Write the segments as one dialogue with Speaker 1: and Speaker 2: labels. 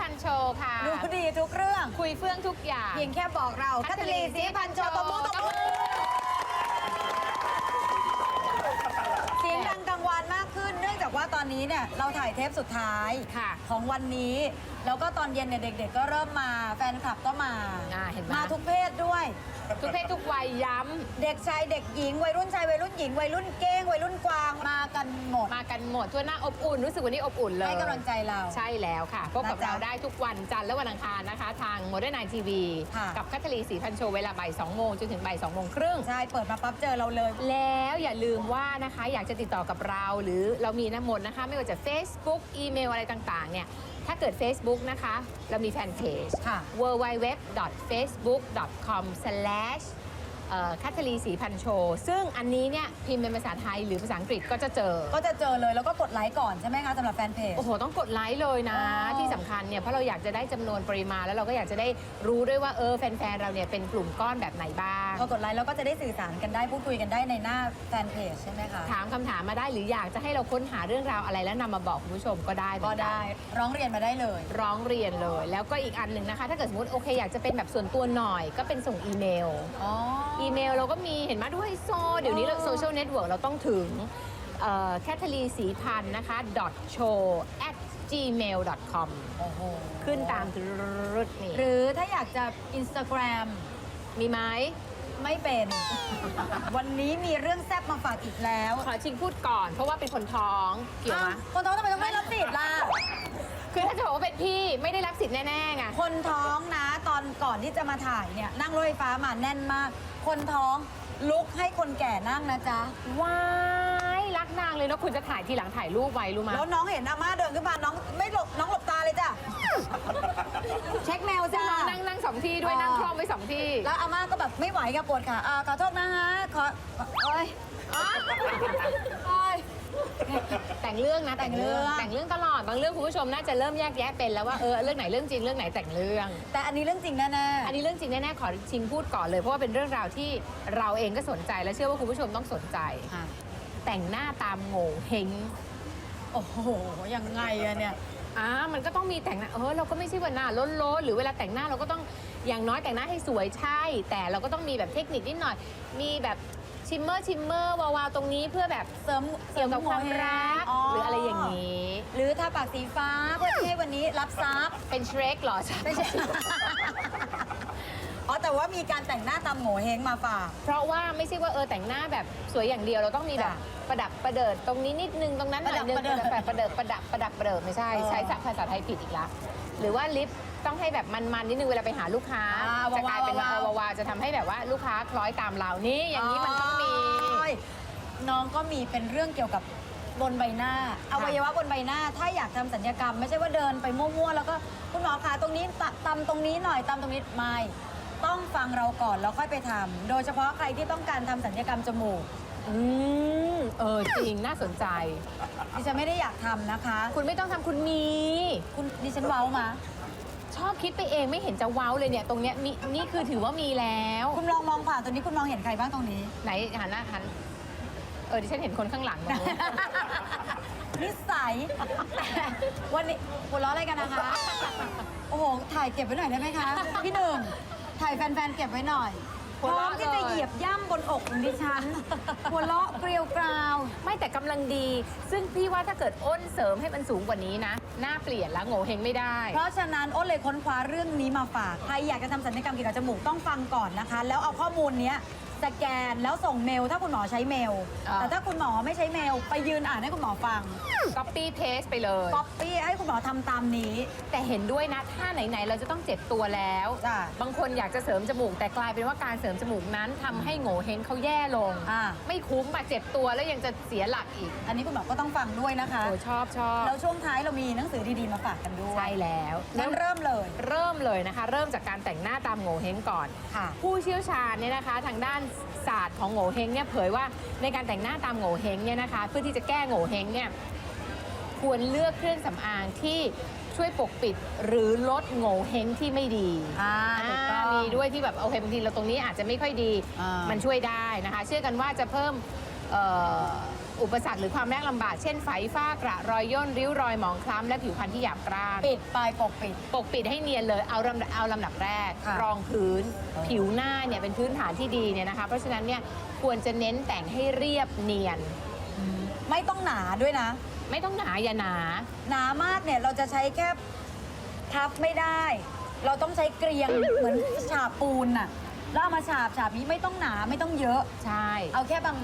Speaker 1: พันโชว์ค่ะ
Speaker 2: ดูดีทุกเรื่อง
Speaker 1: คุยเฟื่องทุกอย่าง
Speaker 2: เพียงแค่บอกเรา
Speaker 1: คั
Speaker 2: คั
Speaker 1: ต
Speaker 2: ต
Speaker 1: ลี
Speaker 2: ลี
Speaker 1: สี
Speaker 2: สี
Speaker 1: พั
Speaker 2: พั
Speaker 1: น
Speaker 2: น
Speaker 1: โจ
Speaker 2: โจ
Speaker 1: ต
Speaker 2: ต
Speaker 1: บบมื
Speaker 2: มื
Speaker 1: อ
Speaker 2: อ
Speaker 1: ต
Speaker 2: ต
Speaker 1: บบมื
Speaker 2: มื
Speaker 1: อ
Speaker 2: อเสียงดังกังวานมากขึ้น เนื่องจากว่าตอนนี้เนี่ยเราถ่ายเทปสุดท้าย
Speaker 1: ค่ะ
Speaker 2: ของวันนี้ แล้วก็ตอนเย็นเนี่ยเด็ก ๆ ก็เริ่มมาแฟนคลับก็มา
Speaker 1: อ่าเห็นไหม
Speaker 2: มาทุกเพศด้วย
Speaker 1: ทุกเพศทุก วัยย้
Speaker 2: เด็กชายเด็กหญิง วัยรุ่นชายวัยรุ่นหญิงวัยรุ่นเก้งวัยรุ่นกวางมากันหมดำ
Speaker 1: มากันหมดทั่วหน้าอบอุ่นรู้สึกวันนี้อบอุ่นเลย
Speaker 2: ให้กำลังใจเรา
Speaker 1: ใช่แล้วค่ะ พบกับ
Speaker 2: นะจ๊ะ
Speaker 1: เราได้ทุกวันจันทร์และวันอังคารนะคะ ทางโมเดิร์นไนทีวี
Speaker 2: ค่ะ
Speaker 1: กับคัทลีสีพันโชว์เวลาบ่าย2โมงจนถึงบ่าย2โมงครึ่ง
Speaker 2: ใช่เปิดมาปั๊บเจอเราเลย
Speaker 1: แล้วอย่าลืมว่านะคะอยากจะติดต่อกับเรา หรือเรามีน้ำหมดนะคะ ไม่ว่าจะ Facebook อีเมลอะไรต่างๆ เนี่ย ถ้าเกิด Facebook นะคะ เรามีแฟนเพจ
Speaker 2: ค่ะ
Speaker 1: www.facebook.com slash คัทลีสีพันโชว์ซึ่งอันนี้เนี่ยพิมพ์เป็นภาษาไทยหรือภาษาอังกฤษก็จะเจอ
Speaker 2: ก็จะเจอเลยแล้วก็กดไลค์ก่อนใช่ไหมคะสำหรับแฟนเพจ
Speaker 1: โอ้โห ต้องกดไลค์เลยนะ
Speaker 2: อ๋อ
Speaker 1: ที่สำคัญเนี่ยเพราะเราอยากจะได้จำนวนปริมาณ แล้วเราก็อยากจะได้รู้ด้วยว่าเออแฟนๆเราเนี่ยเป็นกลุ่มก้อนแบบไหนบ้าง
Speaker 2: พอกดไลค์แล้วก็จะได้สื่อสารกันได้พูดคุยกันได้ในหน้าแฟนเพจใช่ไหมคะ
Speaker 1: ถามคำถามมาได้หรืออยากจะให้เราค้นหาเรื่องราวอะไรแล้วนำมาบอกคุณผู้ชมก็ได้เหมื
Speaker 2: ก็
Speaker 1: อนน
Speaker 2: ได้ร้องเรียนมาได้เลย
Speaker 1: ร้องเรียนเลย แล้วก็อีกอันหนึ่งนะคะ ถ้าเกิดสมมติโอเคอยากจะเป็นแบบส่วนตัวหน่อย ก็เป็นส่งอีเมล
Speaker 2: อ๋อ
Speaker 1: อีเมลเราก็มีเห็นไหมด้วยโซ เดี๋ยวนี้เราโซเชียลเน็ตเวิร์กเราต้องถึงแคทลีสีพันธ์นะคะ show at gmail com
Speaker 2: โอ้โห
Speaker 1: ขึ้นตามรุดนี่
Speaker 2: หรือถ้าอยากจะ Instagram
Speaker 1: มีไหม
Speaker 2: ไม่เป็น วันนี้มีเรื่องแซ่บมาฝากอีกแล้ว
Speaker 1: ขอชิงพูดก่อน เพราะว่าเป็นคนท้อง เกี่ยวไหม
Speaker 2: อ้าวคนท้องทำไมต้องได้รับสิทธิ์ล่ะ
Speaker 1: คือถ้าจะบอกว่าเป็นพี่ไม่ได้รับสิทธิ์แน่ๆไง
Speaker 2: คนท้องนะตอนก่อนที่จะมาถ่ายเนี่ยนั่งรถไฟฟ้ามาแน่นมาก คนท้องลุกให้คนแก่นั่งนะจ๊ะ
Speaker 1: ว้ายรักนางเลยแล้วคุณจะถ่ายทีหลังถ่ายรูปไว้รู้ไหม
Speaker 2: แล้วน้องเห็นอาม่าเดินขึ้นมาน้องไม่หลบน้องหลบตาเลยจ้ะ เช็คแมวจ้ะ
Speaker 1: น้องนั่งนั่งสองที่ด้วย
Speaker 2: อ๋อ
Speaker 1: นั่งคล่อมไว้สองที่
Speaker 2: แล้วอาม่าก็แบบไม่ไหวกับปวดขาอ่าขอโทษนะฮะขอโอ้ย
Speaker 1: อ๋อ
Speaker 2: โอ้ย
Speaker 1: แต่งเรื่องนะแต่งเรื่อง
Speaker 2: แต่
Speaker 1: แต่
Speaker 2: ง
Speaker 1: ง
Speaker 2: เรื่
Speaker 1: เรื่
Speaker 2: อ
Speaker 1: องงตลอดบางเรื่องคุณผู้ชมน่าจะเริ่มแยกแยะเป็นแล้วว่าเออเรื่องไหนเรื่องจริงเรื่องไหนแต่งเรื่อง
Speaker 2: แต่อันนี้เรื่องจริงแน่ๆ
Speaker 1: อันนี้เรื่องจริงแน่ๆขอชิงพูดก่อนเลยเพราะว่าเป็นเรื่องราวที่เราเองก็สนใจและเชื่อว่าคุณผู้ชมต้องสนใจ
Speaker 2: ค่ะ
Speaker 1: แต่งหน้าตามโง่เฮง
Speaker 2: โอ้โหยังไงอะเนี่ย
Speaker 1: อ่ามันก็ต้องมีแต่งหน้าเออเราก็ไม่ใช่ว่าหน้าล้นๆหรือเวลาแต่งหน้าเราก็ต้องอย่างน้อยแต่งหน้าให้สวยใช่ แต่เราก็ต้องมีแบบเทคนิคนิดหน่อย มีแบบ ชิมเมอร์ชิมเมอร์วาวๆตรงนี้เพื่อแบบ
Speaker 2: เสริม
Speaker 1: เกี่ยวกับความรัก หรืออะไรอย่าง
Speaker 2: นี้
Speaker 1: นี้
Speaker 2: หรือทาปากสีฟ้าเพื่อที่ให้วันนี้รับทรัพย์
Speaker 1: เป็นเชรกเหรอใช่
Speaker 2: ไม่ใช่ อ๋อแต่ว่ามีการแต่งหน้าตามโหงเฮงมาฝาก
Speaker 1: เพราะว่าไม่ใช่ว่าเออแต่งหน้าแบบสวยอย่างเดียวเราต้องมีแบบ
Speaker 2: จ้ะ
Speaker 1: ประดับประเดิดตรงนี้นิดนึงตรงนั้นหน่อยนึง
Speaker 2: ประดับประเดิด
Speaker 1: ประดับประเดิดประดับประเดิดไม่ใช่
Speaker 2: เออ
Speaker 1: ใช้ศัพท์ภาษาไทยผิดอีกละหรือว่าลิป ต้องให้แบบมันๆนิดนึงเวลาไปหาลูกค้า
Speaker 2: อ่า
Speaker 1: จะกลายเป็น
Speaker 2: วาวๆ
Speaker 1: วาวาวๆจะทำให้แบบว่าลูกค้าคล้อยตามเรานี่อย่างนี้มันต้องมี
Speaker 2: โยน้องก็มีเป็นเรื่องเกี่ยวกับบนใบหน้าอวัยวะบนใบหน้า ถ้าอยากทำสัญญกรรม ไม่ใช่ว่าเดินไปมั่วๆแล้วก็คุณหมอคะตรงนี้ตตำตรงนี้หน่อยตำตรงนี้ไม่ต้องฟังเราก่อนแล้วค่อยไปทำโดยเฉพาะใครที่ต้องการทำสัญญกรรมจมูก
Speaker 1: อืมเออจริงน่าสนใจ
Speaker 2: ดิฉันไม่ได้อยากทำนะคะ
Speaker 1: คุณไม่ต้องทำคุณมี
Speaker 2: คุณดิฉันเว้ามา
Speaker 1: ชอบคิดไปเองไม่เห็นจะว้าวเลยเนี่ย ตรงเนี้ยมีนี่คือถือว่ามีแล้ว
Speaker 2: คุณลองมองผ่านตรงนี้คุณมองเห็นใครบ้างตรงนี้
Speaker 1: ไหนหันหน้าหันเออดิฉันเห็นคนข้างหลังตรงนู้น
Speaker 2: นิสัย วันนี้หัวเราะอะไรกันนะคะ โอ้โห ถ่ายเก็บไว้หน่อยได้ไหมคะ พี่หนึ่งถ่ายแฟนๆ เก็บไว้หน่อย พ
Speaker 1: หัว
Speaker 2: ร้อ
Speaker 1: เราะ
Speaker 2: มที่จะ
Speaker 1: เลย
Speaker 2: เหยียบย่ำบนอกของดิฉัน หัวเราะเกลียวกราว
Speaker 1: ไม่แต่กำลังดี ซึ่งพี่ว่าถ้าเกิดอ้นเสริมให้มันสูงกว่านี้นะ หน้าเปลี่ยนแล้วโง่เฮงไม่ได้
Speaker 2: เพราะฉะนั้นอ้นเลยค้นคว้าเรื่องนี้มาฝาก ใครอยากจะทำศัลยกรรมเกี่ยวกับจมูกต้องฟังก่อนนะคะ แล้วเอาข้อมูลเนี้ย สแกนแล้วส่งเมล ถ้าคุณหมอใช้เมล
Speaker 1: อ่า
Speaker 2: แต่ถ้าคุณหมอไม่ใช้เมล ไปยืนอ่านให้คุณหมอฟัง
Speaker 1: copy paste ไปเลย
Speaker 2: ก๊อปปี้ให้คุณหมอทำตามนี้
Speaker 1: แต่เห็นด้วยนะ ถ้าไหน ๆ เราจะต้องเจ็บตัวแล้ว
Speaker 2: จ้ะ
Speaker 1: บางคนอยากจะเสริมจมูก แต่กลายเป็นว่าการเสริมจมูกนั้นทำให้โง่เฮงเขาแย่ลง
Speaker 2: อ่า
Speaker 1: ไม่คุ้มมาเจ็บตัวแล้วยังจะเสียหลักอีก
Speaker 2: อันนี้คุณหมอก็ต้องฟังด้วยนะคะ
Speaker 1: โอ้ชอบชอบ
Speaker 2: แล้วช่วงท้ายเรามีหนังสือดีๆมาฝากกันด้วย
Speaker 1: ใช่แล้ว
Speaker 2: งั้นเริ่มเลย
Speaker 1: เริ่มเลยนะคะ เริ่มจากการแต่งหน้าตามโง่เฮงก่อน
Speaker 2: ค่ะ
Speaker 1: ผู้เชี่ยวชาญเนี่ยนะคะ ทางด้านศาสตร์ของโง่เฮงเนี่ยเผยว่าในการแต่งหน้าตามโง่เฮงเนี่ยนะคะเพื่อที่จะแก้โง่เฮงเนี่ยควรเลือกเครื่องสำอางที่ช่วยปกปิดหรือลดโง่เฮงที่ไม่ดี
Speaker 2: อ่าถูกต้อง
Speaker 1: มีด้วยที่แบบโอเคบางทีเราตรงนี้อาจจะไม่ค่อยดี
Speaker 2: อ่ามั
Speaker 1: มันช่วยได้นะคะ เชื่อกันว่าจะเพิ่มเอ่อ อุปสรรคหรือความยากลำบาก เช่นไฝฝ้ากระรอยย่น ริ้วรอยหมองคล้ำและผิวพรรณที่หยาบกร้าน
Speaker 2: ปิดปลายปกปิด
Speaker 1: ปกปิดให้เนียนเลยเอาลำเอาลำดับแรก
Speaker 2: ค่ะ
Speaker 1: รองพื้น
Speaker 2: เออ
Speaker 1: ผิวหน้าเนี่ยเป็นพื้นฐานที่ดีเนี่ยนะคะ เพราะฉะนั้นเนี่ยควรจะเน้นแต่งให้เรียบเนียน
Speaker 2: ไม่ต้องหนาด้วยนะ
Speaker 1: ไม่ต้องหนาอย่าหนา
Speaker 2: หนามากเนี่ยเราจะใช้แค่ทับไม่ได้ เราต้องใช้เกรียงเหมือนฉาบปูนน่ะ แล้วเอามาฉาบฉาบนี้ไม่ต้องหนาไม่ต้องเยอะ
Speaker 1: ใช่
Speaker 2: เอาแค่บาง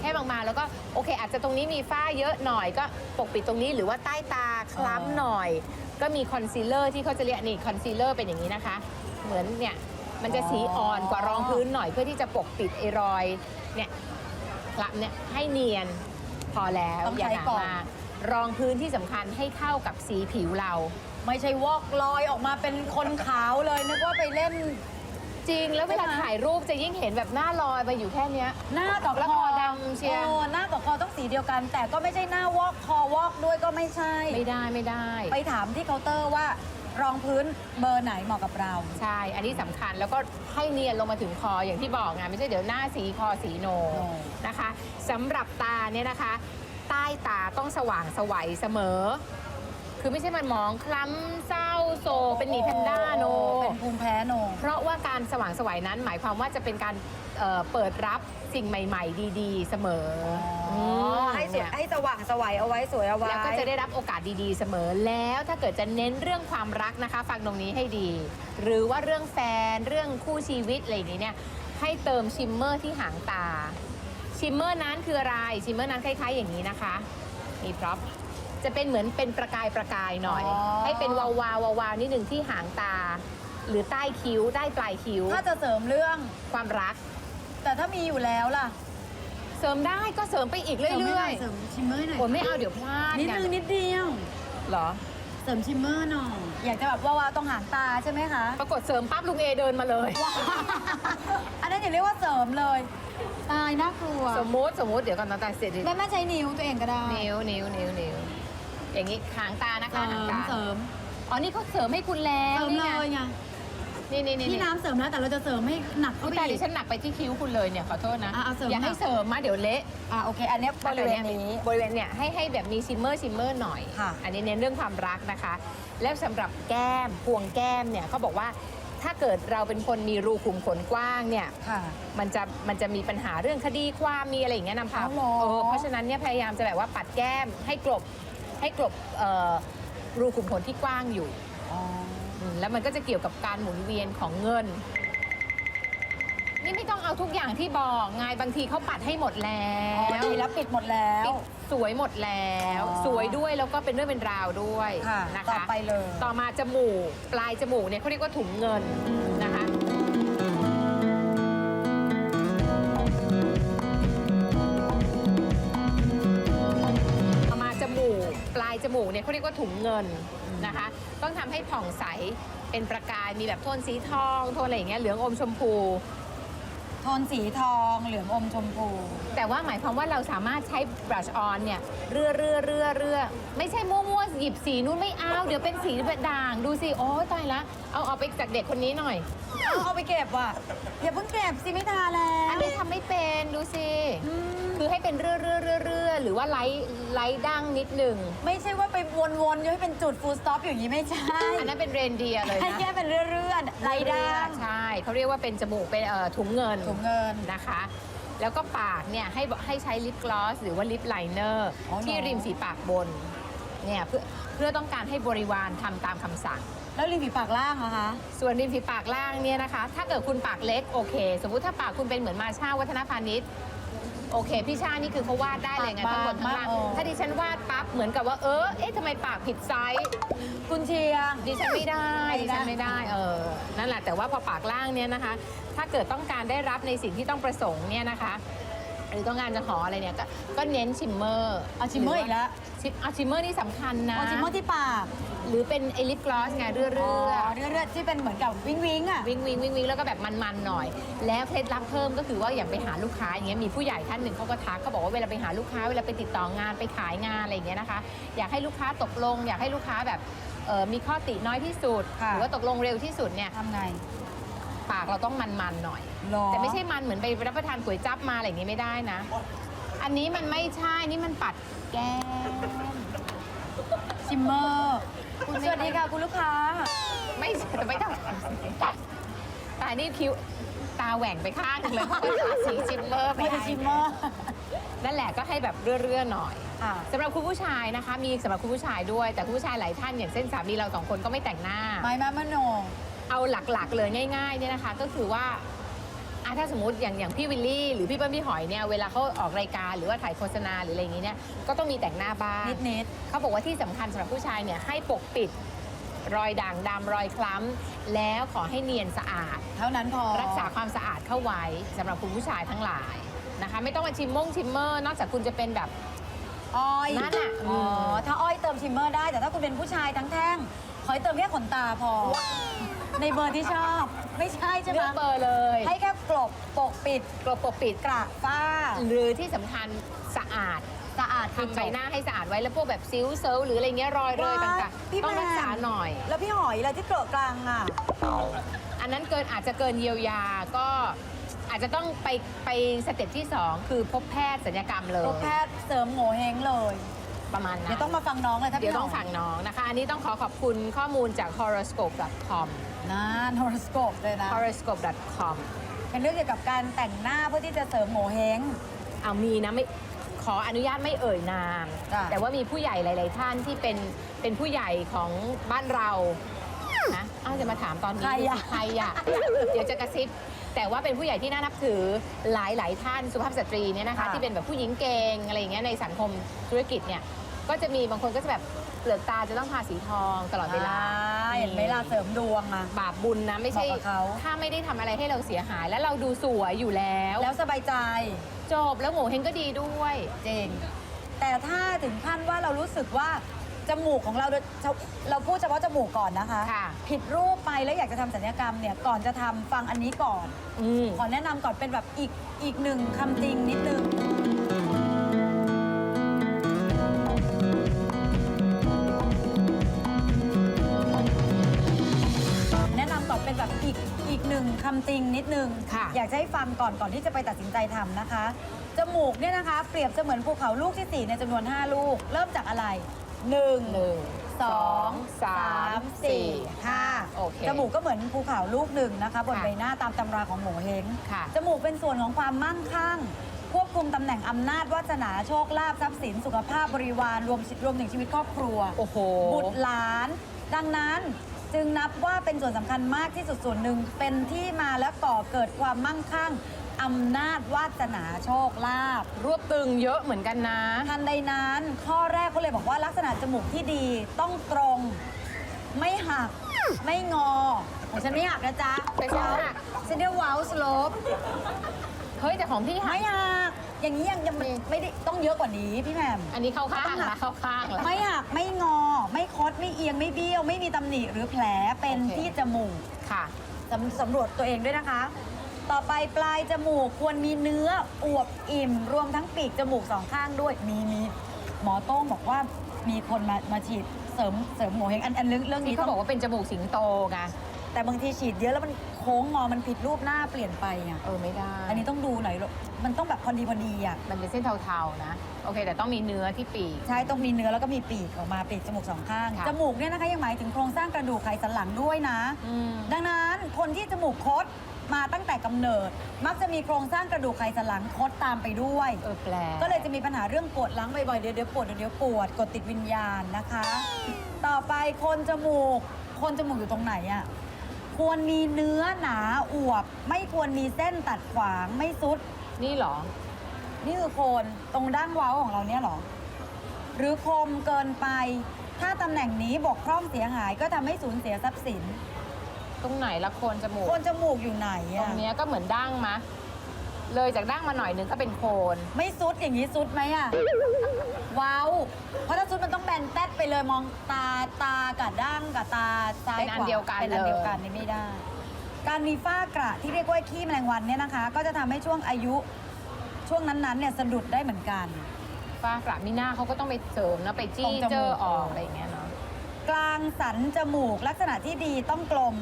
Speaker 1: แค่บางๆแล้วก็โอเค อาจจะตรงนี้มีฝ้าเยอะหน่อยก็ปกปิดตรงนี้หรือว่าใต้ตาคล้ำหน่อย ก็มีคอนซีลเลอร์ที่เขาจะเรียกนี่คอนซีลเลอร์เป็นอย่างนี้นะคะ เหมือนเนี่ยมันจะสีอ่อนกว่ารองพื้นหน่อยเพื่อที่จะปกปิดไอ้รอยเนี่ยคล้ำเนี่ยให้เนียนพอแล้ว
Speaker 2: ต้อง
Speaker 1: อย่า
Speaker 2: ใช้
Speaker 1: หนา
Speaker 2: ก่อน
Speaker 1: มากรองพื้นที่สำคัญให้เข้ากับสีผิวเรา
Speaker 2: ๆ ไม่ใช่วอกลอยออกมาเป็นคนขาวเลยนึกว่าไปเล่น
Speaker 1: จริง แล้วเวลา
Speaker 2: ใช่ไหม
Speaker 1: ถ่ายรูปจะยิ่งเห็นแบบหน้าลอยไปอยู่แค่เนี้ย
Speaker 2: หน้ากับ
Speaker 1: แล้ว
Speaker 2: ค
Speaker 1: ค
Speaker 2: อ
Speaker 1: อดำเชียร์
Speaker 2: โอ้หน้ากับคอต้องสีเดียวกัน แต่ก็ไม่ใช่หน้าวอกคอวอกด้วยก็ไม่ใช่
Speaker 1: ไม่ได้ไม่ได้
Speaker 2: ไปถามที่เคาน์เตอร์ว่ารองพื้นเบอร์ไหนเหมาะกับเรา
Speaker 1: ใช่ อันนี้สำคัญแล้วก็ให้เนียนลงมาถึงคออย่างที่บอกไงไม่ใช่เดี๋ยวหน้าสีคอสีโน
Speaker 2: โน
Speaker 1: นะคะสำหรับตาเนี่ยนะคะ ใต้ตาต้องสว่างสวัยเสมอ คือไม่ใช่มันมองคล้ำเศร้าโศกเป็นหนีแพนด้าโน
Speaker 2: เป็นภูมิแพ้โน
Speaker 1: เพราะว่าการสว่างสวัยนั้นหมายความว่าจะเป็นการเอ่อเปิดรับสิ่งใหม่ ๆ ดีๆ เสมออ
Speaker 2: อให้สวย
Speaker 1: เนี่ย
Speaker 2: ให้สว่างสวัยเอาไว้สวยเอาไว้
Speaker 1: แล้วก็จะได้รับโอกาสดีๆ เสมอแล้วถ้าเกิดจะเน้นเรื่องความรักนะคะ ฟังตรงนี้ให้ดี หรือว่าเรื่องแฟนเรื่องคู่ชีวิตอะไรอย่างนี้เนี่ยให้เติมชิมเมอร์ที่หางตา ชิมเมอร์นั้นคืออะไร ชิมเมอร์นั้นคล้ายๆอย่างนี้นะคะ มีพร็อพ จะเป็นเหมือนเป็นประกายประกายหน่อย
Speaker 2: อ๋อ
Speaker 1: ให้เป็นวาวๆวาวๆนิดหนึ่งที่หางตา หรือใต้คิ้วใต้ปลายคิ้ว
Speaker 2: ถ้าจะเสริมเรื่อง
Speaker 1: ความรัก
Speaker 2: แต่ถ้ามีอยู่แล้วล่ะ
Speaker 1: เสริมได้ก็เสริมไปอีกเรื่อย
Speaker 2: เสริมชิมเมอร์หน่อย
Speaker 1: ๆโอ้ยไม่เอาเดี๋ยวพลาด
Speaker 2: นิด
Speaker 1: ไง
Speaker 2: นึงนิดเดียว
Speaker 1: เหรอ
Speaker 2: เสริมชิมเมอร์หน่อยอยากจะแบบวาวๆตรงหางตาใช่ไหมคะ
Speaker 1: ปรากฏเสริมปั๊บลุงเอเดินมาเลย
Speaker 2: อันนั้นอย่าเรียกว่าเสริมเลย ตายน่ากลัว
Speaker 1: สมมติสมมติเดี๋ยวก่อนตอนตาเสร็จดิ
Speaker 2: แม่แม่ใช้นิ้วตัวเองก็ได้
Speaker 1: นิ้วนิ้วนิ้วนิ้ว อย่างนี้หางตานะคะหางตา
Speaker 2: เสริม
Speaker 1: อ๋อนี่เขาเสริมให้คุณแล้ว
Speaker 2: เสริม
Speaker 1: นี่
Speaker 2: เล
Speaker 1: ไง
Speaker 2: ยไง
Speaker 1: นี่นี่นี่
Speaker 2: พี่น้ำเสริมแล้วแต่เราจะเสริมให้หนักเข้า
Speaker 1: อุ๊ย
Speaker 2: ไป
Speaker 1: แต่ดิ
Speaker 2: อีก
Speaker 1: ฉันหนักไปที่คิ้วคุณเลยเนี่ยขอโทษนะ
Speaker 2: อะเอาเสริม
Speaker 1: อย่าให้
Speaker 2: หนัก
Speaker 1: เสริมมาเดี๋ยวเละ
Speaker 2: อะโอเค อันเนี้ยบริเวณนี้
Speaker 1: บริเวณเนี่ยให้ให้แบบมีชิมเมอร์ชิมเมอร์หน่อย
Speaker 2: ค่ะ
Speaker 1: อันนี้เน้นเรื่องความรักนะคะ แล้วสำหรับแก้มพวงแก้มเนี่ยเขาบอกว่าถ้าเกิดเราเป็นคนมีรูขุมขนกว้างเนี่ย
Speaker 2: ค่ะ
Speaker 1: มันจะมันจะมีปัญหาเรื่องคดีความมีอะไรอย่างเงี้ยนำพา
Speaker 2: อ๋อเหรอ
Speaker 1: เออเพราะฉะนั้นเนี่ยพยายามจะแบบว่าปัดแก้มให้กลบ ให้กลบเอ่อรูขุมขนที่กว้างอยู่
Speaker 2: อ๋อ
Speaker 1: อืมแล้วมันก็จะเกี่ยวกับการหมุนเวียนของเงิน นี่ไม่ต้องเอาทุกอย่างที่บอกไงบางทีเขาปัดให้หมดแล้
Speaker 2: อ๋อ
Speaker 1: ว
Speaker 2: ดีแล้วปิดหมดแล้ว
Speaker 1: ปิดสวยหมดแล้ว
Speaker 2: อ๋อ
Speaker 1: สวยด้วยแล้วก็เป็นเรื่องเป็นราวด้วย
Speaker 2: ค่ะ
Speaker 1: นะคะ
Speaker 2: ต่อไปเลย
Speaker 1: ต่อมาจมูกปลายจมูกเนี่ยเขาเรียกว่าถุงเงินนะคะายจมูกเนี่ยเขาเรียกว่าถุงเงินนะคะ ต้องทำให้ผ่องใสเป็นประกายมีแบบโทนสีทองโทนอะไรอย่างเงี้ยเหลืองอมชมพู
Speaker 2: โทนสีทองเหลืองอมชมพู
Speaker 1: แต่ว่าหมายความว่าเราสามารถใช้ brush on เนี่ยเรื่อเรื่อเรื่อเรื่อไม่ใช่มั่วๆหยิบสีนู้นไม่เอา เดี๋ยวเป็นสีด่าง ดูสิโอ้ยตายละเอาออกไปจากเด็กคนนี้หน่อย
Speaker 2: เอาเอาไปเก็บว่ะอย่าเพิ่งเก็บสิไม่ทาแล้ว
Speaker 1: อันนี้ทำไม่เป็นดูสิ
Speaker 2: อืม
Speaker 1: คือให้เป็นเรื่อเรื่อเรื่อเรื่อหรือว่าไลท์ไลท์ดั้งนิดหนึ่ง
Speaker 2: ไม่ใช่ว่าไปวนๆอยู่ให้เป็นจุดฟูลสต็อปอย่างนี้ไม่ใช่
Speaker 1: อันนั้นเป็นเรนเดียร์เลย
Speaker 2: ให้
Speaker 1: นะ
Speaker 2: แค่เป็นเรื่อยๆไรด้าง
Speaker 1: ใช่เขาเรียกว่าเป็นจมูกเป็นเอ่อถุงเงิน
Speaker 2: ถุงเงิน
Speaker 1: นะคะ แล้วก็ปากเนี่ยให้ให้ใช้ลิปกลอสหรือว่าลิปไลเนอร์
Speaker 2: อ๋อเหรอ
Speaker 1: ที่ริมฝีปากบนเนี่ยเพื่อเพื่อต้องการให้บริวารทำตามคำสั่ง
Speaker 2: แล้วริมฝีปากล่างอะคะ
Speaker 1: ส่วนริมฝีปากล่างเนี่ยนะคะ ถ้าเกิดคุณปากเล็กโอเค สมมุติถ้าปากคุณเป็นเหมือนมาชาวัฒนพาณิชย์ โอเค พี่ชานี่คือเขาวาดได้เลยไง
Speaker 2: ปาก
Speaker 1: ทั้งหมดทั้ง
Speaker 2: บาง
Speaker 1: ล่าง
Speaker 2: มาก
Speaker 1: ถ้าดิฉันวาดปั๊บเหมือนกับว่าเออเอ๊ะทำไมปากผิดไซส์
Speaker 2: คุณเชียง
Speaker 1: ดิฉันไม่ได้
Speaker 2: ไม่
Speaker 1: ดิ
Speaker 2: ได้
Speaker 1: ฉันไม่ได้เออนั่นแหละแต่ว่าพอปากล่างเนี่ยนะคะ ถ้าเกิดต้องการได้รับในสิ่งที่ต้องประสงค์เนี่ยนะคะ หรือต้องการจะขออะไรเนี่ยก็ก็เน้นชิมเมอร์
Speaker 2: เอาชิมเมอร์อีกแล้ว
Speaker 1: ชิมเอาชิมเมอร์นี่สำคัญนะ
Speaker 2: เอาชิมเมอร์ที่ปาก
Speaker 1: หรือเป็นไอลิปกลอสไงเรื่อยๆ
Speaker 2: เรื่อยๆที่เป็นเหมือนกับวิงวิงๆอะ
Speaker 1: วิ่งวิ่งวิ่งวิ่งแล้วก็แบบมันๆหน่อย แล้วเคล็ดลับเพิ่มก็คือว่าอย่างไปหาลูกค้าอย่างเงี้ยมีผู้ใหญ่ท่านหนึ่งเขาก็ทักเขาบอกว่าเวลาไปหาลูกค้าเวลาไปติดต่องานไปขายงานอะไรอย่างเงี้ยนะคะ อยากให้ลูกค้าตกลง อยากให้ลูกค้าแบบเอ่อมีข้อติน้อยที่สุด
Speaker 2: ค่ะ
Speaker 1: หรือว่าตกลงเร็วที่สุดเนี่ย
Speaker 2: ทำไง
Speaker 1: ปากเราต้องมันๆหน่อย
Speaker 2: หรอ
Speaker 1: แต่ไม่ใช่มันเหมือนไปรับประทานก๋วยจั๊บมาอะไรอย่างนี้ไม่ได้นะ อันนี้มันไม่ใช่ นี่มันปัดแก้ม
Speaker 2: ชิมเมอร์
Speaker 1: คุณ
Speaker 2: ส
Speaker 1: ไม่
Speaker 2: วัสดีค่ะคุณลูกค้า
Speaker 1: ไม่แต่ไม่ต้องตานี่คิ้วตาแหว่งไปข้างหนึงเลยเพราะว่าทาสีชิมเมอร์ไป
Speaker 2: ไม่ได้
Speaker 1: ให้
Speaker 2: ชิมเมอร์
Speaker 1: นั่นแหละก็ให้แบบเรื่อๆหน่อย
Speaker 2: ค่ะ
Speaker 1: สำหรับคุณผู้ชายนะคะ มีสำหรับคุณผู้ชายด้วย แต่คุณผู้ชายหลายท่านอย่างเช่นสามีเราสองคนก็ไม่แต่งหน้า
Speaker 2: ไม้แม่มะโน
Speaker 1: เอาหลักๆเลยง่ายๆเนี่ยนะคะ ก็คือว่าอะถ้าสมมติอย่างอย่างพี่วิลลี่ หรือพี่เปิ้ลพี่หอยเนี่ยเวลาเขาออกรายการหรือว่าถ่ายโฆษณาหรืออะไรอย่างงี้เนี่ยก็ต้องมีแต่งหน้าบ้าง
Speaker 2: นิดนิด
Speaker 1: เขาบอกว่าที่สำคัญสำหรับผู้ชายเนี่ยให้ปกปิดรอยด่างดำรอยคล้ำแล้วขอให้เนียนสะอาด
Speaker 2: ๆเท่านั้นพอ
Speaker 1: รักษาความสะอาดเข้าไว้สำหรับคุณผู้ชายทั้งหลายนะคะ ไม่ต้องมาชิมม่งชิมเมอร์นอกจากคุณจะเป็นแบบ
Speaker 2: อ้อย
Speaker 1: นั่นน่ะ
Speaker 2: อ๋อ
Speaker 1: อืม
Speaker 2: ถ้าอ้อยเติมชิมเมอร์ได้ แต่ถ้าคุณเป็นผู้ชายทั้งแท่ง ขอให้เติมแค่ขนตาพอ ในเบอร์ที่ชอบ ไม่ใช่ใช่ไหม
Speaker 1: เลือกเบอร์เลย
Speaker 2: ให้แค่กลบปกปิด
Speaker 1: กลบปกปิด
Speaker 2: กระฝ้า
Speaker 1: หรือที่สำคัญสะอาด
Speaker 2: สะอาดคือ
Speaker 1: ทำ
Speaker 2: จ
Speaker 1: ใบบหน้าให้สะอาดไว้แล้วพวกแบบซิ้วเซิลหรืออะไรเงี้ยรอยเลยต่าง
Speaker 2: พี่
Speaker 1: ๆ ต้อง
Speaker 2: แม่
Speaker 1: รักษาหน่อย
Speaker 2: แล้วพี่หอยอะไรที่เกลอะกลางอะ
Speaker 1: อันนั้นเกินอาจจะเกินเยียวยาก็อาจจะต้องไปไปสเต็ปที่ 2 คือพบแพทย์ศัลยกรรมเลย
Speaker 2: พบแพทย์เสริมโงเฮงเลย
Speaker 1: ประมาณนั้น
Speaker 2: เดี๋ยวต้องมาฟังน้องเลยถ้า
Speaker 1: เดี๋ยว
Speaker 2: พี่ห
Speaker 1: ต้องฟังน้องนะคะ อันนี้ต้องขอขอบคุณข้อมูลจาก horoscope.com
Speaker 2: นานโฮรสโคปเลยนะ
Speaker 1: horoscope.com
Speaker 2: เป็นเรื่องเกี่ยวกับการแต่งหน้าเพื่อที่จะเสริมโงเฮง
Speaker 1: เอามีนะไม่ขออนุญาตไม่เอ่ยนาม
Speaker 2: จ้ะ
Speaker 1: แต่ว่ามีผู้ใหญ่หลาย ๆ ท่านที่เป็นเป็นผู้ใหญ่ของบ้านเรานะอ้าวจะมาถามตอนนี้
Speaker 2: ใครอะ
Speaker 1: ใครอะเดี๋ยวจะกระซิบแต่ว่าเป็นผู้ใหญ่ที่น่านับถือหลายหลายๆท่านสุภาพสตรีเนี่ยนะคะที่เป็นแบบผู้หญิงเกงอะไรอย่างเงี้ยในสังคมธุรกิจเนี่ย ก็จะมีบางคนก็จะแบบเปลือกตาจะต้องทาสีทองตลอดเวลา
Speaker 2: อ่เห็นไหมล่ะเสริมดวงอะ
Speaker 1: บาปบุญนะไม่ใช่
Speaker 2: เหมาะกับเขา
Speaker 1: ถ้าไม่ได้ทำอะไรให้เราเสียหายแล้วเราดูสวยอยู่แล้ว
Speaker 2: แล้วสบายใจ
Speaker 1: จบแล้วโง่เฮงก็ดีด้วย
Speaker 2: จริง แต่ถ้าถึงขั้นว่าเรารู้สึกว่า จมูกของเราเราเราพูดเฉพาะจมูกก่อนนะคะ
Speaker 1: ค่ะ
Speaker 2: ผิดรูปไปแล้วอยากจะทำศัลยกรรมเนี่ย ก่อนจะทำฟังอันนี้ก่อน
Speaker 1: อืม
Speaker 2: ขอแนะนำก่อนเป็นแบบอีกอีกหนึ่งคำจริงนิดนึง หนึ่งคำจริงนิดนึง
Speaker 1: ค่ะ
Speaker 2: อยากจะให้ฟังก่อนก่อนที่จะไปตัดสินใจทำนะคะ จมูกเนี่ยนะคะ เปรียบเสมือนภูเขาลูกที่4ในจำนวน 5 ลูก เริ่มจากอะไร1
Speaker 1: หนึ่ง
Speaker 2: สองสามสี่ห้า
Speaker 1: โอเค
Speaker 2: จมูกก็เหมือนภูเขาลูกหนึ่งนะคะ บน
Speaker 1: ค่ะ
Speaker 2: ใบหน้าตามตำราของโหงเฮง
Speaker 1: ค่ะ
Speaker 2: จมูกเป็นส่วนของความมั่งคั่ง ควบคุมตำแหน่งอำนาจวาสนาโชคลาภทรัพย์สิน สุขภาพบริวารรวมรวมถึงชีวิตครอบครัว
Speaker 1: โอ้โห
Speaker 2: บุตรหลาน ดังนั้น จึงนับว่าเป็นส่วนสำคัญมากที่สุดส่วนหนึ่งเป็นที่มาและก่อเกิดความมั่งคั่งอำนาจวาสนาโชคลาภ
Speaker 1: รวบตึงเยอะเหมือนกันนะ
Speaker 2: ทันใดนั้นข้อแรกเขาเลยบอกว่าลักษณะจมูกที่ดีต้องตรง ไม่หัก ไม่งอของฉันไม่หักนะจ๊ะ
Speaker 1: แต่ฉันหัก
Speaker 2: ฉันเรียกว้าวสโลป
Speaker 1: เฮ้ยแต่ของพี่หั
Speaker 2: ไม่
Speaker 1: ก
Speaker 2: หักอย่างนี้ยังยังไม่ไม่ได้ต้องเยอะกว่านี้พี่แหม่ม
Speaker 1: อันนี้เข้าข้าง
Speaker 2: ต้องหั
Speaker 1: ละ
Speaker 2: ก
Speaker 1: เข้าข้างละ
Speaker 2: ไม่หักไม่งอ ไม่คดไม่เอียงไม่เบี้ยว ไม่มีตำหนิหรือแผลเป็น
Speaker 1: โอเค
Speaker 2: ที่จมูก
Speaker 1: ค่ะ
Speaker 2: สำสำรวจตัวเองด้วยนะคะ ต่อไปปลายจมูกควรมีเนื้ออวบอิ่ม รวมทั้งปีกจมูกสองข้างด้วยมีมีหมอโต้งบอกว่ามีคนมามาฉีดเสริมเสริมโหมเฮงอันอันเรื่องเรื่อง
Speaker 1: นี่
Speaker 2: นี้
Speaker 1: เขา
Speaker 2: ต้ง
Speaker 1: บอกว่าเป็นจมูกสิงโตไง
Speaker 2: แต่บางทีฉีดเยอะแล้วมันโค้งงอมันผิดรูปหน้าเปลี่ยนไปอะ
Speaker 1: เออไม่ได้
Speaker 2: อันนี้ต้องดูหน่อยลูกมันต้องแบบพอดีพอดีอะ
Speaker 1: มันเป็นเส้นเทาๆนะ โอเค แต่ต้องมีเนื้อที่ปีก
Speaker 2: ใช่ต้องมีเนื้อแล้วก็มีปีกออกมาปีกจมูกสองข้าง
Speaker 1: ค่ะ
Speaker 2: จมูกเนี่ยนะคะยังหมายถึงโครงสร้างกระดูกไขสันหลังด้วยนะ
Speaker 1: อืม
Speaker 2: ดังนั้นคนที่จมูกคดมาตั้งแต่กำเนิด มักจะมีโครงสร้างกระดูกไขสันหลังคดตามไปด้วย
Speaker 1: เออแปลก
Speaker 2: ก็เลยจะมีปัญหาเรื่องปวดหลังบ่อยๆเดี๋ยวเดี๋ยวปวดเดี๋ยวเดี๋ยวปวดกดติดวิญญาณนะคะ ต่อไปคนจมูกคนจมูกอยู่ตรงไหนอะ่ะ ควรมีเนื้อหนาอวบ ไม่ควรมีเส้นตัดขวางไม่ซุด
Speaker 1: นี่เหรอ
Speaker 2: นี่คือโคนตรงด้านเว้าของเราเนี่ยเหรอ หรือคมเกินไป ถ้าตำแหน่งนี้บกพร่องเสียหายก็ทำให้สูญเสียทรัพย์สิน
Speaker 1: ตรงไหนละโคนจมูก
Speaker 2: โคนจมูกอยู่ไหน
Speaker 1: ตร
Speaker 2: อะ
Speaker 1: งเนี้ยก็เหมือนดั้งมะ เลยจากดั้งมาหน่อยนึงก็เป็นโคน
Speaker 2: ไม่ซุดอย่างนี้ซุดไหมอะว้าว เพราะถ้าซุดมันต้องแบนแป๊ดไปเลยมองตาตากับดั้งกับตาซ้าย
Speaker 1: เป็นอัน
Speaker 2: ขวา
Speaker 1: เดียวกัน
Speaker 2: เป็นอันเดียวกัน
Speaker 1: เลย
Speaker 2: นี่ไม่ได้ การมีฝ้ากระที่เรียกว่าขี้แมลงวันเนี่ยนะคะ ก็จะทำให้ช่วงอายุช่วงนั้นๆเนี่ยสะดุดได้เหมือนกัน
Speaker 1: ฝ้ากระมีหน้าเขาก็ต้องไปเสริมนะไป
Speaker 2: ตร
Speaker 1: จี้
Speaker 2: งจมูก
Speaker 1: เจอออกอะไรอย่างเงี้ยเนาะ
Speaker 2: กลางสันจมูกลักษณะที่ดีต้องกลม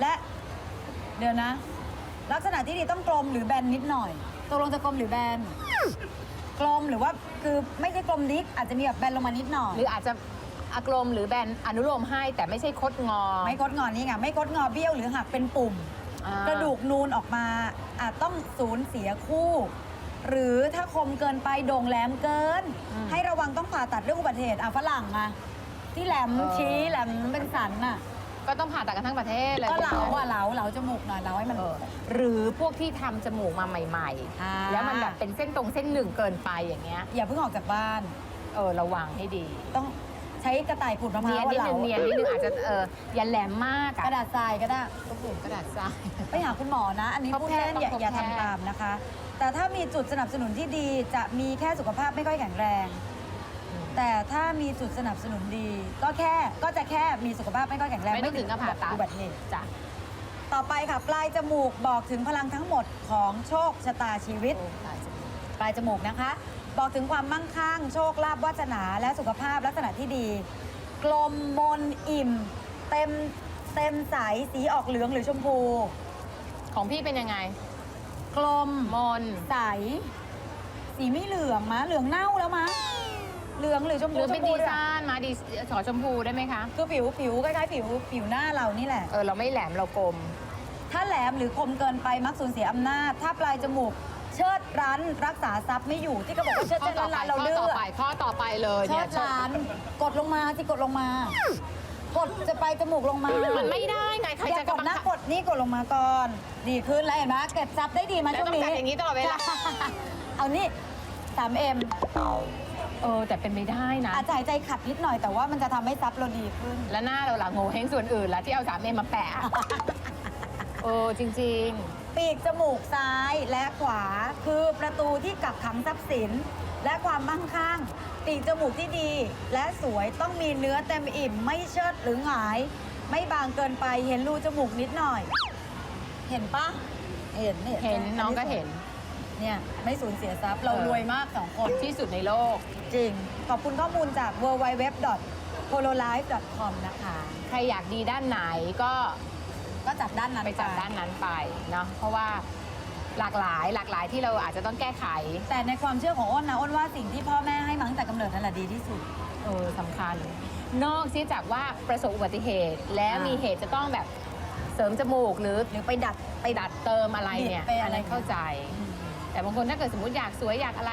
Speaker 2: และเดี๋ยวนะ ลักษณะที่ดีต้องกลมหรือแบนนิดหน่อยตกลงจะกลมหรือแบน กลมหรือว่าคือไม่ใช่กลมดิกอาจจะมีแบบแบนลงมานิดหน่อย
Speaker 1: หรืออาจจะอากลมหรือแบนอนุโลมให้แต่ไม่ใช่คดงอ
Speaker 2: ไม่คดงอนี่ไงไม่คดงอเบี้ยวหรือหักเป็นปุ่ม
Speaker 1: อ่าก
Speaker 2: ระดูกนูนออกมาอาจต้องสูญเสียคู่ หรือถ้าคมเกินไปโด่งแหลมเกิน ให้ระวังต้องผ่าตัดเรื่องอุบัติเหตุอะฝรั่งอะที่แหลมชี้แหลมเป็นสันน่ะ
Speaker 1: ก็ต้องผ่าตัดกันทั้งประเทศเลย
Speaker 2: ก็เหลาอะเหลาเหลาจมูกหน่อยเหลาให้มัน
Speaker 1: เออหรือพวกที่ทำจมูกมาใหม่
Speaker 2: อ่า
Speaker 1: ๆ แล้วมันแบบเป็นเส้นตรงเส้นหนึ่งเกินไปอย่างเงี้ย
Speaker 2: อย่าเพิ่งออกจากบ้าน
Speaker 1: เออระวังให้ดี
Speaker 2: ต้องใช้กระต่ายขูดมะพ
Speaker 1: เนี
Speaker 2: ร้าย
Speaker 1: น
Speaker 2: ว
Speaker 1: นิด
Speaker 2: เหลา
Speaker 1: นึงเนียนนิดนึงอาจจะเอออย่าแหลมมากอะ
Speaker 2: กระดาษทรายก็ได้
Speaker 1: โอ้โหกระดาษทราย
Speaker 2: ไปหาคุณหมอนะ อันนี้
Speaker 1: พบ
Speaker 2: พูด
Speaker 1: แพทย์
Speaker 2: เล่นอย่า
Speaker 1: ต้องพบ
Speaker 2: อย่า
Speaker 1: แพทย์
Speaker 2: ทำตามนะคะ แต่ถ้ามีจุดสนับสนุนที่ดีจะมีแค่สุขภาพไม่ค่อยแข็งแรง แต่ถ้ามีจุดสนับสนุนดี ก็แค่ก็จะแค่มีสุขภาพไม่ค่อยแข็งแรง
Speaker 1: ไม่ต้องถึงกับผ่าตัด
Speaker 2: อุบัติเหตุ
Speaker 1: จ้ะ
Speaker 2: ต่อไปค่ะปลายจมูกบอกถึงพลังทั้งหมดของโชคชะตาชีวิต
Speaker 1: โอ้ตายจมูก
Speaker 2: ปลายจมูกนะคะ บอกถึงความมั่งคั่งโชคลาภวาสนาและสุขภาพลักษณะที่ดี กลมมนอิ่ม เต็มเต็มใสสีออกเหลืองหรือชมพู
Speaker 1: ของพี่เป็นยังไง
Speaker 2: กลม
Speaker 1: มน
Speaker 2: ใส สีไม่เหลืองมะเหลืองเน่าแล้วมะ เหลืองหรือชม
Speaker 1: ห
Speaker 2: พู
Speaker 1: รือเป็น
Speaker 2: ชมพู
Speaker 1: ดี
Speaker 2: ด้วย
Speaker 1: ซ่านมาดีขอชมพูได้ไหมคะ
Speaker 2: คือผิวผิวคล้ายๆผิวผิวหน้าเรานี่แหละ
Speaker 1: เออ เราไม่แหลมเรากลม
Speaker 2: ถ้าแหลมหรือคมเกินไปมักสูญเสียอำนาจ ถ้าปลายจมูกเชิดรั้นรักษาทรัพย์ไม่อยู่ที่เขาบอกว่าเชิด
Speaker 1: ข้อ
Speaker 2: เชิด
Speaker 1: ต่อ
Speaker 2: รั้น
Speaker 1: ไป
Speaker 2: เรา
Speaker 1: ข้อ
Speaker 2: เลื
Speaker 1: ต่อ
Speaker 2: อก
Speaker 1: ไปข้อต่อไปเลย
Speaker 2: เชิ
Speaker 1: เนี่ย
Speaker 2: ดรั้นกดลงมาที่กดลงมา กดจะไปจมูกลงมา
Speaker 1: มันไม่ได้ไงใคร
Speaker 2: อย่า
Speaker 1: จะ
Speaker 2: กด
Speaker 1: บัง
Speaker 2: นะ
Speaker 1: คับ
Speaker 2: กดนี่กดลงมาก่อน ดีขึ้นแล้วเห็นไหมเก็บทรัพย์ได้ดีมา
Speaker 1: แล้ว
Speaker 2: ช่วง
Speaker 1: ต้อง
Speaker 2: นี้
Speaker 1: จัดอย่างนี้ตลอดเวลา
Speaker 2: เอานี่ 3M
Speaker 1: เออแต่เป็นไม่ได้นะ
Speaker 2: อาจจะหายใจขัดนิดหน่อยแต่ว่ามันจะทำให้ทรัพย์เราดีขึ้น
Speaker 1: แล้วหน้าเราหลังโงเฮงส่วนอื่นละที่เอาสามเมมาแปะเออจริง
Speaker 2: ปีกจมูกซ้ายและขวา คือประตูที่กักขังทรัพย์สิน และความมั่งคั่ง ปีกจมูกที่ดี และสวยต้องมีเนื้อเต็มอิ่ม ไม่เชิดหรือหงาย ไม่บางเกินไปเห็นรูจมูกนิดหน่อย เห็นปะเห็น
Speaker 1: ๆ เห็นน้องก็เห็น
Speaker 2: เนี่ยไม่สูญเสียทรัพย์เรา
Speaker 1: เออ
Speaker 2: รวยมากสองคน
Speaker 1: ที่สุดในโลก
Speaker 2: จริง ขอบคุณข้อมูลจาก w w w p o l o l i f e c o m นะคะ
Speaker 1: ใครอยากดีด้านไหนก็
Speaker 2: ก็จัดด้านนั้น
Speaker 1: ไปจัดด้านนั้นไปเนาะเพราะว่าหลากหลายหลากหลายที่เราอาจจะต้องแก้ไข
Speaker 2: แต่ในความเชื่อของอ้นนะอ้นว่าสิ่งที่พ่อแม่ให้มาตั้งแต่กำเนิดนั่นแหละดีที่สุด
Speaker 1: เออสำคัญ นอกเสียจากว่าประสบอุบัติเหตุแล้ว
Speaker 2: อ่ามี
Speaker 1: มีเหตุจะต้องแบบเสริมจมูกหรือ
Speaker 2: หรือไปดัด
Speaker 1: ไปดัดเติมอะไรเนี่ย
Speaker 2: บิดไป
Speaker 1: อั
Speaker 2: อะ
Speaker 1: น
Speaker 2: ไร
Speaker 1: นั้นเข้าใจ แต่บางคนถ้าเกิดสมมติอยากสวยอยากอะไร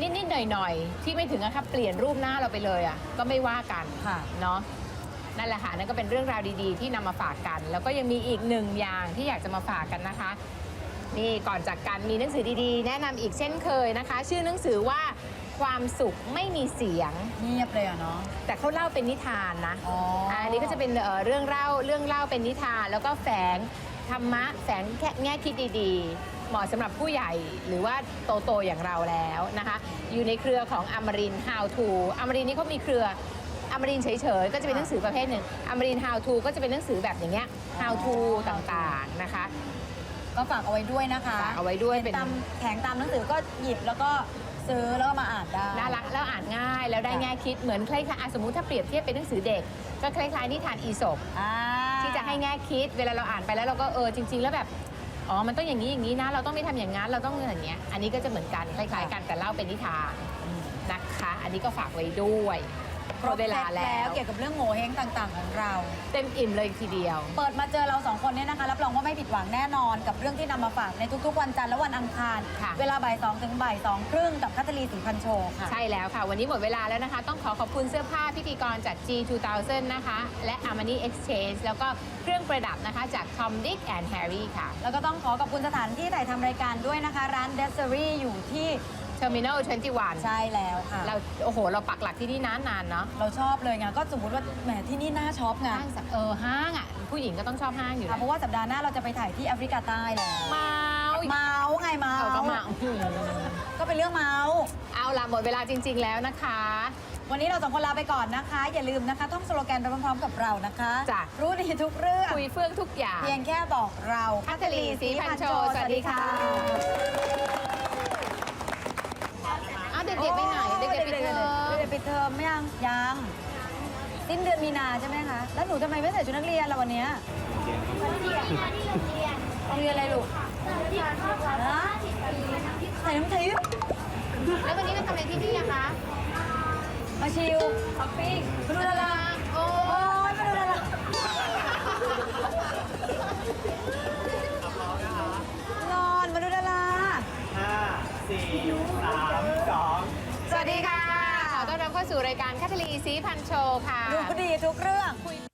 Speaker 1: นิด ๆ หน่อย ๆ ที่ไม่ถึงกับเปลี่ยนรูปหน้าเราไปเลยอะก็ไม่ว่ากัน
Speaker 2: ค่ะ
Speaker 1: เนาะนั่นแหละค่ะนั่นก็เป็นเรื่องราวดีๆ ที่นำมาฝากกัน แล้วก็ยังมีอีกหนึ่งอย่างที่อยากจะมาฝากกันนะคะนี่ก่อนจากกันมีหนังสือดีๆ แนะนำอีกเช่นเคยนะคะ ชื่อหนังสือว่าความสุขไม่มีเสียง
Speaker 2: เงียบเลยอะเนาะ
Speaker 1: แต่เขาเล่าเป็นนิทานนะ
Speaker 2: อ๋ออั
Speaker 1: อันนี้ก็จะเป็นเอ่อเรื่องเล่าเรื่องเล่าเป็นนิทาน แล้วก็แฝงธรรมะแฝงแค่แง่คิดดีๆ เหมาะสำหรับผู้ใหญ่หรือว่าโตโตๆอย่างเราแล้วนะคะ อยู่ในเครือของอมริน How to อมรินนี่เขามีเครืออมรินเฉยๆ ก็จะเป็นหนังสือประเภทหนึ่งอมริน How to ก็จะเป็นหนังสือแบบอย่างเงี้ย How to ต่างๆนะคะ
Speaker 2: ก็ฝากเอาไว้ด้วยนะคะ
Speaker 1: ฝากเอาไว้ด้วย
Speaker 2: เป็
Speaker 1: เป็นน
Speaker 2: ตามแผงตามหนังสือก็หยิบแล้วก็ซื้อแล้วก็มาอ่านได้
Speaker 1: น่ารักแล้วอ่านง่ายแล้วได้แง่คิดเหมือนคล้ายๆอะสมมติถ้าเปรียบเทียบเป็นหนังสือเด็ก ก็คล้ายๆนิทานอีสป
Speaker 2: อ่า
Speaker 1: ที่จะให้แง่คิดเวลาเราอ่านไปแล้วเราก็เออจริง ๆ แล้วแบบ อ๋อ มันต้องอย่างนี้อย่างนี้นะ เราต้องไม่ทำอย่างนั้น เราต้องอย่างเงี้ย อันนี้ก็จะเหมือนกันคล้ายๆกันแต่เล่าเป็นนิทานนะคะ อันนี้ก็ฝากไว้ด้วย หมดเวลาแล้ว
Speaker 2: เกี่ยวกับเรื่องโง่เฮงต่างๆ ของเรา
Speaker 1: เต็มอิ่มเลยทีเดียว
Speaker 2: เปิดมาเจอเราสองคนเนี่ยนะคะรับรองว่าไม่ผิดหวังแน่นอน กับเรื่องที่นำมาฝากในทุกๆ วันจันทร์และวันอังคาร
Speaker 1: ค่ะ
Speaker 2: เวลาบ่ายสองถึงบ่ายสองครึ่งกับคัตลีสีพันโชค่ะ
Speaker 1: ใช่แล้วค่ะ วันนี้หมดเวลาแล้วนะคะ ต้องขอขอบคุณเสื้อผ้าพิธีกรจาก G2000 นะคะ และ Armani Exchange แล้วก็เครื่องประดับนะคะจาก Tom Dick and Harry ค่ะ
Speaker 2: แล้วก็ต้องขอขอบคุณสถานที่ถ่ายทำรายการด้วยนะคะ ร้าน d e s e r y อยู่ที่
Speaker 1: Terminal 21
Speaker 2: ใช่แล้วค่ะ
Speaker 1: เราโอ้โห เราปักหลักที่นี่นานๆเนาะ
Speaker 2: เราชอบเลยไงก็สมมติว่าแหมที่นี่น่าช็อปไง
Speaker 1: ห้างสักเออห้างอะผู้หญิงก็ต้องชอบห้างอยู่
Speaker 2: ค่ะ
Speaker 1: แล้ว
Speaker 2: เพราะว่าสัปดาห์หน้าเราจะไปถ่ายที่แอฟริกาใต้แล้ว
Speaker 1: เมา
Speaker 2: เมาไงเมา
Speaker 1: เออก็มาอื้อหือ
Speaker 2: ก็เป็นเรื่องเมา
Speaker 1: เอาล่ะหมดเวลาจริง ๆ แล้วนะคะ
Speaker 2: วันนี้เราสองคนลาไปก่อนนะคะ อย่าลืมนะคะท่องสโลแกนไปพร้อมๆกับเรานะคะ
Speaker 1: จ้ะ
Speaker 2: รู้ดีทุกเรื่อง
Speaker 1: คุยเฟื่องทุกอย่าง
Speaker 2: เพียงแค่บอกเรา
Speaker 1: พัทลีศรีพันโช สวัสดีค่ะอ้าวเด็กไปไหนเด็กๆปิดเทอม
Speaker 2: เด็กๆปิดเทอมไม่ยังยังสิ้นเดือนมีนาใช่ไหมคะ แล้วหนูทำไมไม่ใส่ชุดนักเรียนล่ะวันนี้ยโรงเรียนอะไรลูกฮะใส่น้ำทิพย์
Speaker 1: แล้ววันนี้เราทำอะไรที่นี่อะคะ
Speaker 2: มาชิลช้อปปิ้งมาดูดารา
Speaker 1: โอ้
Speaker 2: ยมาดูดาราร้อนมาดูดารา
Speaker 3: ห้าสี่ สู่
Speaker 1: รายการแคทลีสีพันโชค่ะ
Speaker 2: ดูดีทุกเรื่อง